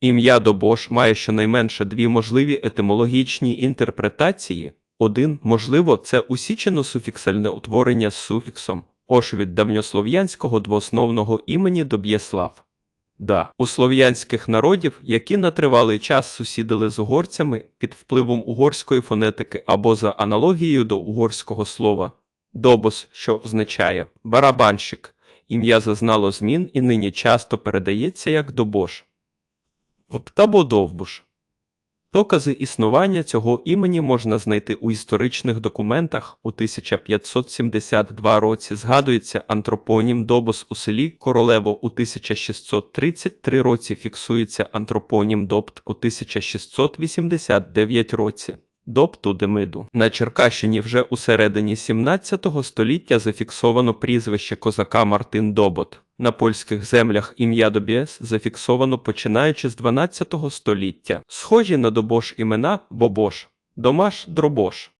Ім'я Добош має щонайменше дві можливі етимологічні інтерпретації. Один, можливо, це усічено-суфіксальне утворення з суфіксом ош від давньослов'янського двоосновного імені Доб'єслав. Да, у слов'янських народів, які на тривалий час сусідили з угорцями під впливом угорської фонетики або за аналогією до угорського слова добос, що означає барабанщик, ім'я зазнало змін і нині часто передається як добош або довбуш. Докази існування цього імені можна знайти у історичних документах. У 1572 році згадується антропонім Добос у селі Королево. У 1633 році фіксується антропонім Добт у 1689 році. Допту Демиду. На Черкащині вже у середині 17 століття зафіксовано прізвище козака Мартин Добот. На польських землях ім'я Добіес зафіксовано починаючи з 12 століття. Схожі на Добош імена Бобош, Домаш, Дробош.